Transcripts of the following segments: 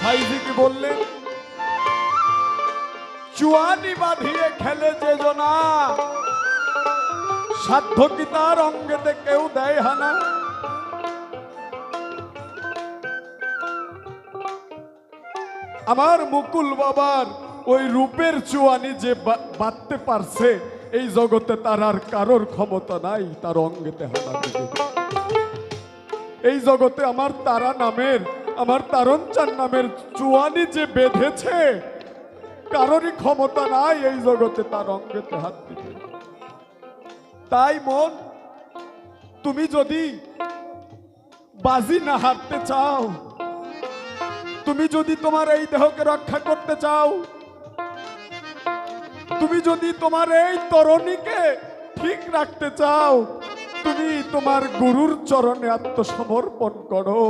সাইজিকে বললেন? চুয়ানি বাঁধিয়ে খেলে যে জনা, সাধ্য কি তার অঙ্গেতে কেউ দেয় হানা? আমার মুকুল বাবার ওই রূপের চুয়ানি যে বাঁধতে পারছে, এই জগতে তার আর কারোর ক্ষমতা নাই, তার অঙ্গেতে হানা এই জগতে আমার তারা নামের আমার তারণচান নামের চুয়ানি যে বেঁধেছে, কারোরই ক্ষমতা নাই এই জগতে তার অঙ্গেতে হাত দিতে। তাই মন, তুমি যদি বাজি না হারতে চাও, তুমি যদি তোমার এই দেহকে রক্ষা করতে চাও, তুমি যদি তোমার এই তরণীকে ঠিক রাখতে চাও, তুমি তোমার গুরুর চরণে আত্মসমর্পণ করো।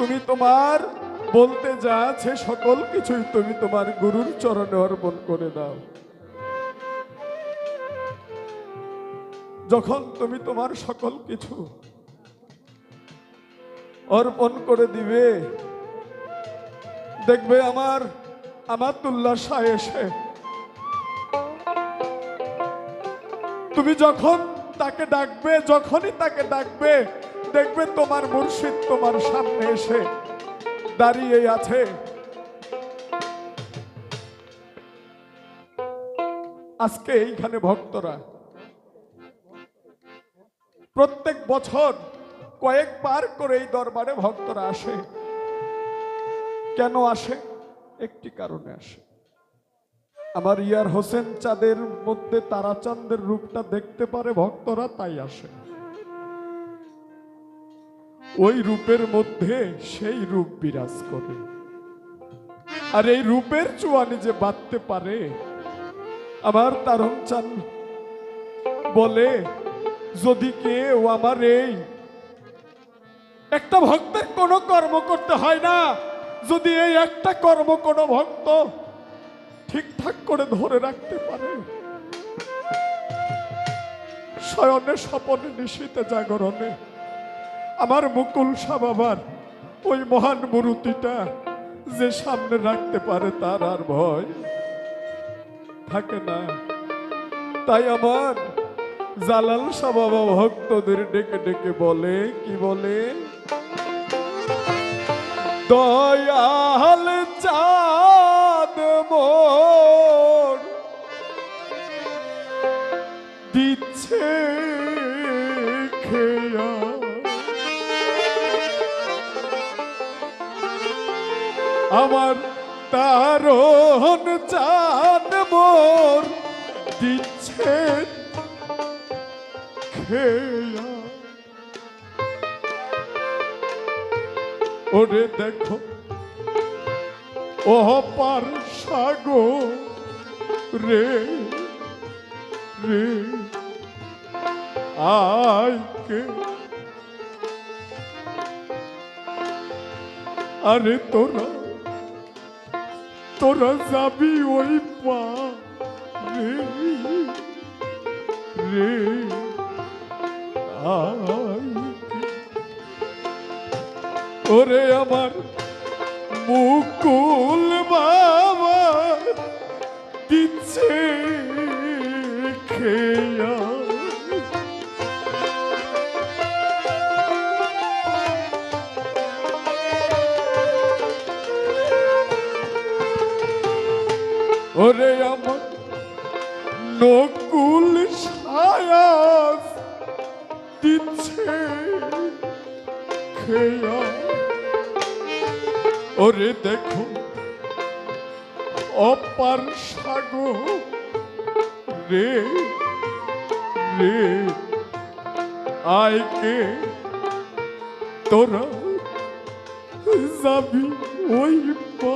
তুমি তোমার বলতে যা আছে সকল কিছুই তুমি তোমার গুরুর চরণে অর্পণ করে দাও। যখন তুমি তোমার সকল কিছু অর্পণ করে দিবে, দেখবে আমার আমাতুল্লাহ শাহ এসে। তুমি যখন তাকে ডাকবে, যখনই তাকে ডাকবে দেখবে তোমার মুর্শিদ তোমার সামনে এসে দাঁড়িয়ে আছে। আজকে এইখানে ভক্তরা প্রত্যেক বছর কয়েকবার করে এই দরবারে ভক্তরা আসে। কেন আসে? একটি কারণে আসে। আমার ইয়ার হোসেন চাঁদের মধ্যে তারাচাঁদের রূপটা দেখতে পারে ভক্তরা, তাই আসে। ওই রূপের মধ্যে সেই রূপ বিরাজ করে। আর এই রূপের চুয়ানি যে বাঁধতে পারে, আমার তারণ চান বলে, যদি কেউ আমার এই একটা ভক্তের কোনো কর্ম করতে হয় না, যদি এই একটা কর্ম কোনো ভক্ত ঠিকঠাক করে ধরে রাখতে পারে, শয়নে স্বপনে নিশীতে জাগরণে আমার মুকুল শাহ বাবার ওই মহান মূর্তিটা যে সামনে রাখতে পারে তার আর ভয় থাকে না। তাই আমার জালাল শাহ বাবা ভক্তদের ডেকে ডেকে বলে, কি বলে? দয়াল চাঁদ মোর দিচ্ছে আমার তারণ চাঁদ মোর, দিচ্ছে ওরে দেখো ও পার সাগো রে রে আইকে আরে তোরা তোরা যাবি ওই পা রে রে ওরে আমার মুকুল বাবা দিচ্ছে খেয়া। আইকে তোরা যাবি ওই পা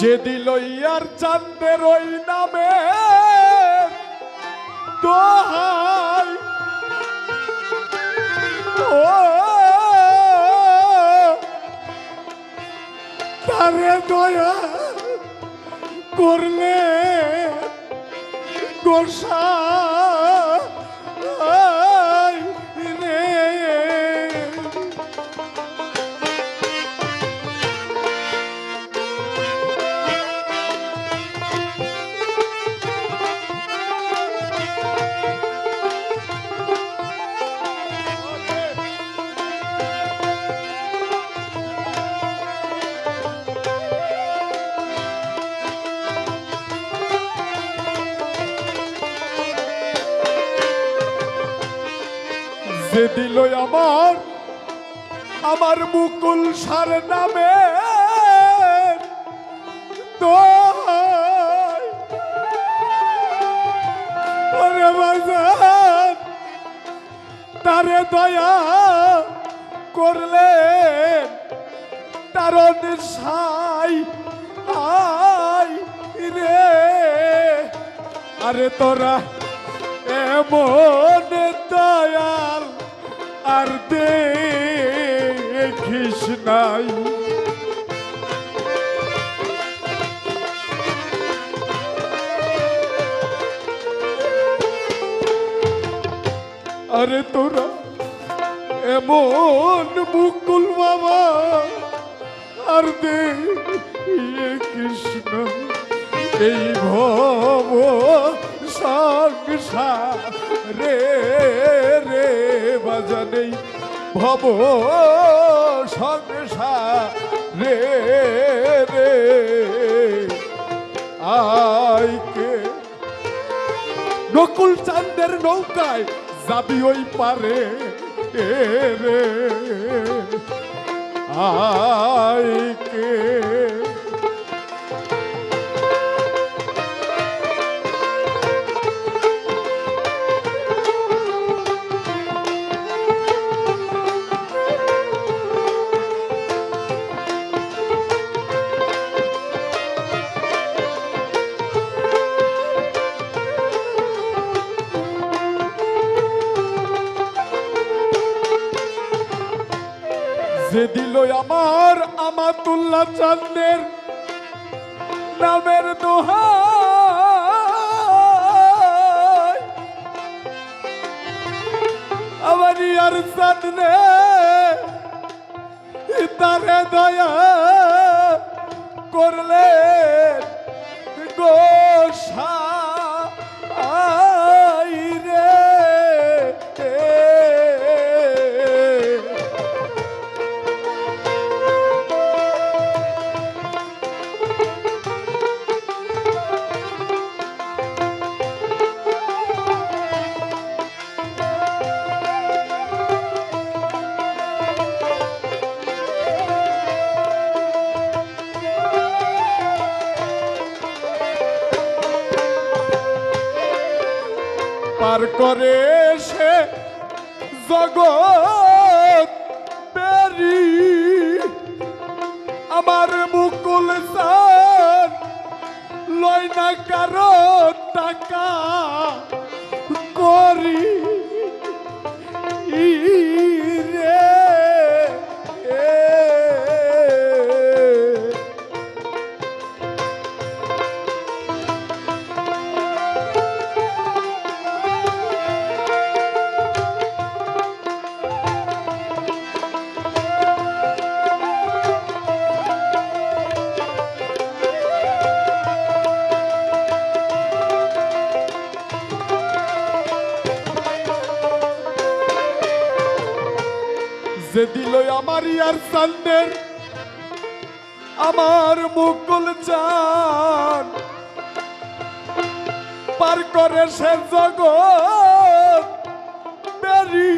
যে দিল ইয়ার চাঁদের ওই নামে দোহাই। ও তারে দয়া করলে গোসা যে দিল আমার আমার মুকুল সার নামে। বাজার, তারে দয়া করলে তার সাই আই রে। আরে তোরা এমন দয়াল আর দেখিস নাই। আরে তোরা এমন মুকুল বাবা, আর দেখিস না এই ভব সংসার রে বাজানেই ভব সংসার রে আইকে নকুল চাঁদের নৌকায় যাবি ওই পারে রে। আইকে আমার চন্দ্রের নামের দোহা আমার ইয়ার চাঁদরে তারে দয়া করলে গোসা টাকা যে দিল আমার ইয়ার সান্দের আমার মুকুল চান। পার করে সে জগৎ বেরি।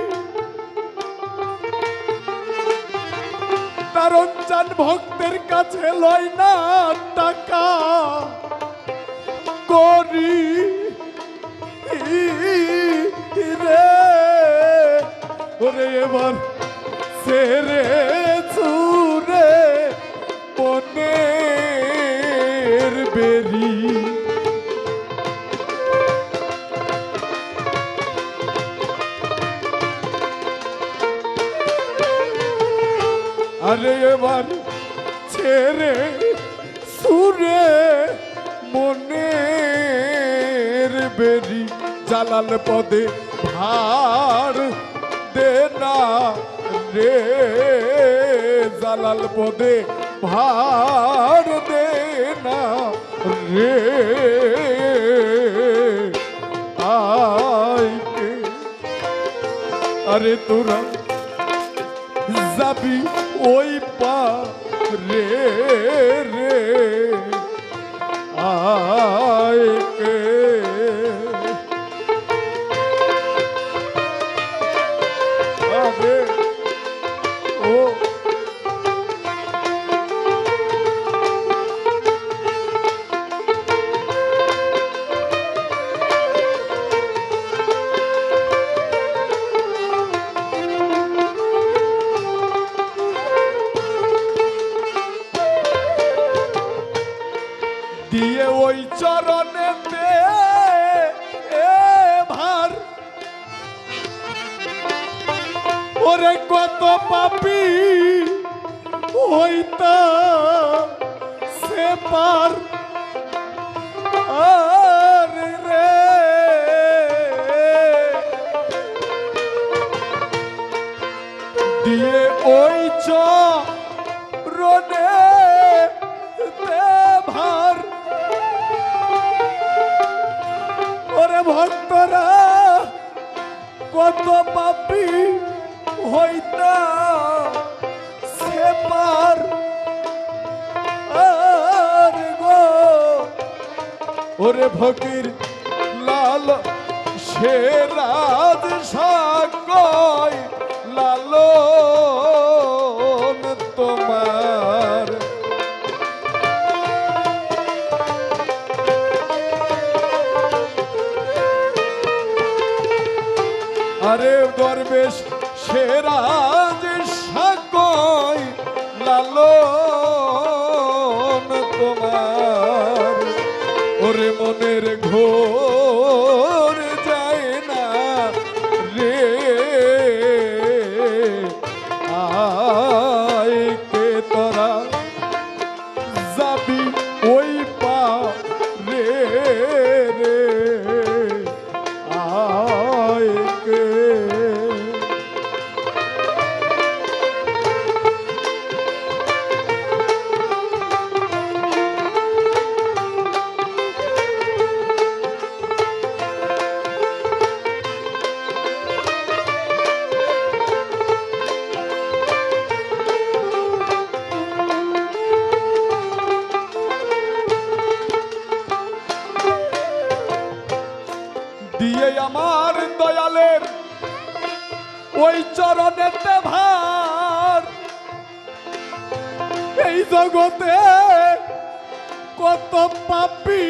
কারণ চান ভক্তের কাছে লয় না টাকা। করি রে, ওরে এবার সেরে চুরে বনের বেরি। আরে এবার ছেড়ে সুরে মনের বেরি। জালাল পদে আইকে আরে তোরা যাবি ওই পা রে দিয়ে ওই চরণে ভার। ওরে কত পাপি হইতা সে পার। আর কত পাপি হইতা সে পার। গো ওরে ফকির লাল সে রাজ সাকয় দরবেশ সেরাজ সাকয় লালন তোমার। ওরে মনের ঘোর জগতে কত পাপি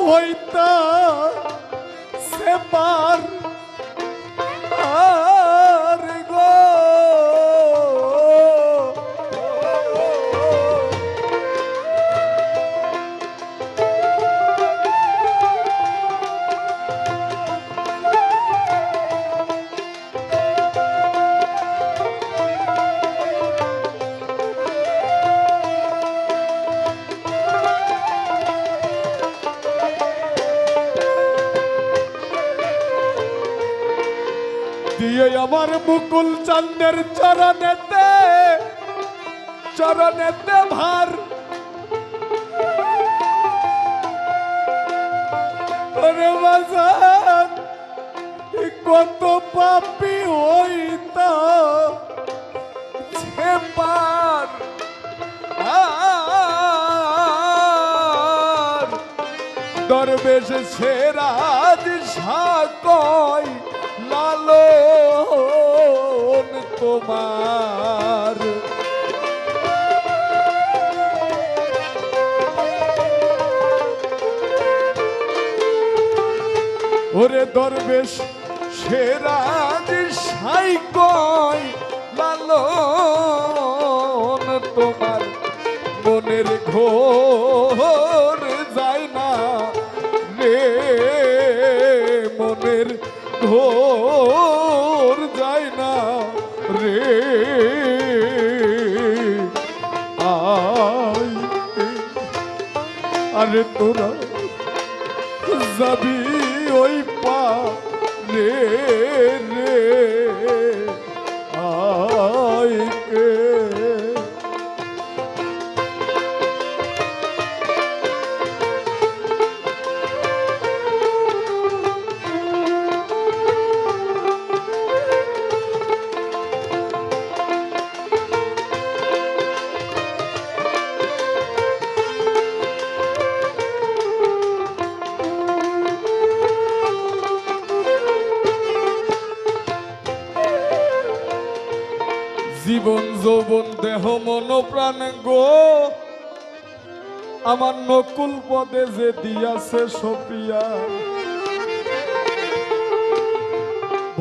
হইতা সে চন্দ্রের চরণেতে চরণেতে ভার। কত পাপি হইতা সে পার। দরবেশ সেরাজ সাকয় তোমার। ওরে দরবেশ সেরাজ সাই কয় লালন তোমার মনের ঘোর তোরা প্রাণ গো। আমার নকুল পদে যে দিয়াছে সপিয়া।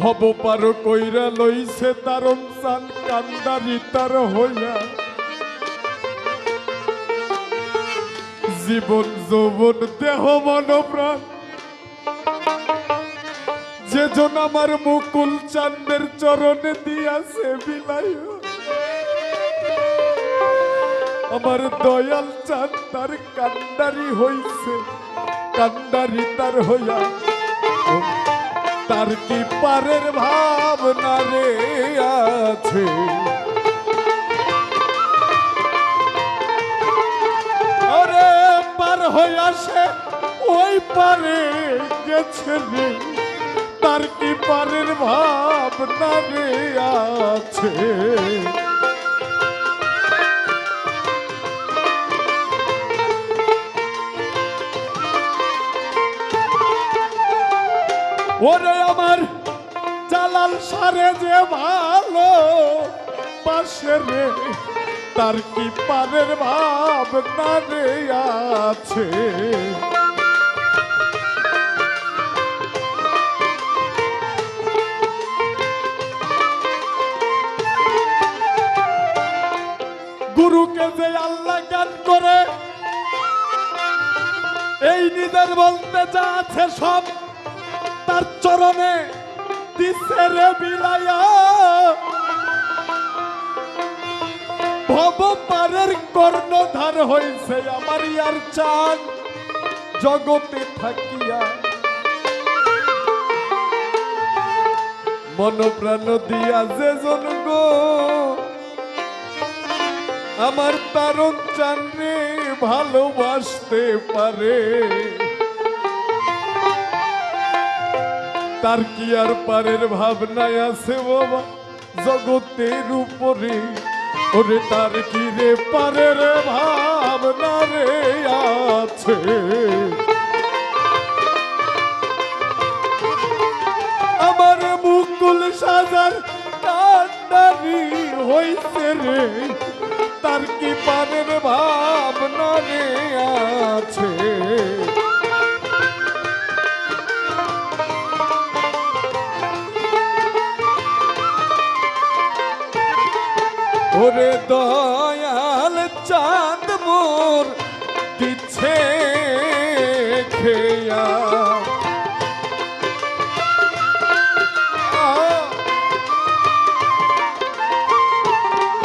ভব পার কইরা লইছে তারম চান কান্দারি তার হইয়া। জীবন যৌবন, দেহ মন প্রাণ। যে জন আমার মুকুল চান্দের চরণে দিয়াছে বিলাই আমার দয়াল চাঁদ তার কান্ডারি হইছে, কান্ডারি তার হইয়া। তার কি পারের ভাবনা রে আছে? আরে, পার হইয়া সে ওই পারে গেছে রে। তার কি পারের ভাবনা রে আছে? ওরে আমার জালাল সারে যে ভালো পাশে রে, তার কি পারের ভাবনা রে আছে? গুরুকে যে আল্লাহ গান করে, এই নিজের বলতে যা আছে সব তার চরণে দিছে রে বিলাইয়া ভব কর্ণধার হইছে আমার ইয়ার চান জগতে থাকিয়া। মন প্রাণ দিয়া যে জন গো, আমার তারক চান্দ্রে ভালোবাসতে পারে। তার কি আর পারের ভাবনায় আছে, বাবা? জগতের উপরে। ওরে তার কি রে পারের ভাবনা রে আছে? আমার মুকুল সাজার কান্ডারি হইছে রে। তার কি পারের ভাবনা রে আছে? ওরে দয়াল চাঁদ মোর দিচ্ছে খেয়া।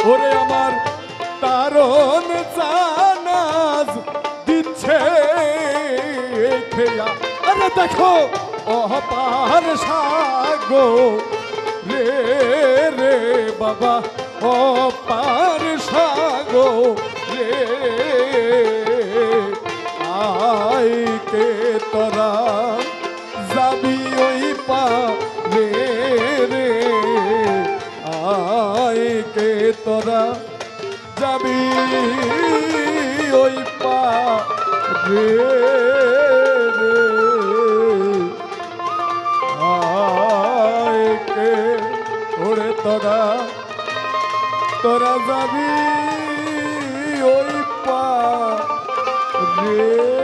ওরে আমার তারণ জানাজ দিচ্ছে খেয়া। আরে দেখো, অপার সাগো রে রে বাবা। অপার সাগো রে। আইকে তোরা যাবি ওই পা রে। আইকে তোরা যাবি ওই তোরা যাবি ওই পা রে।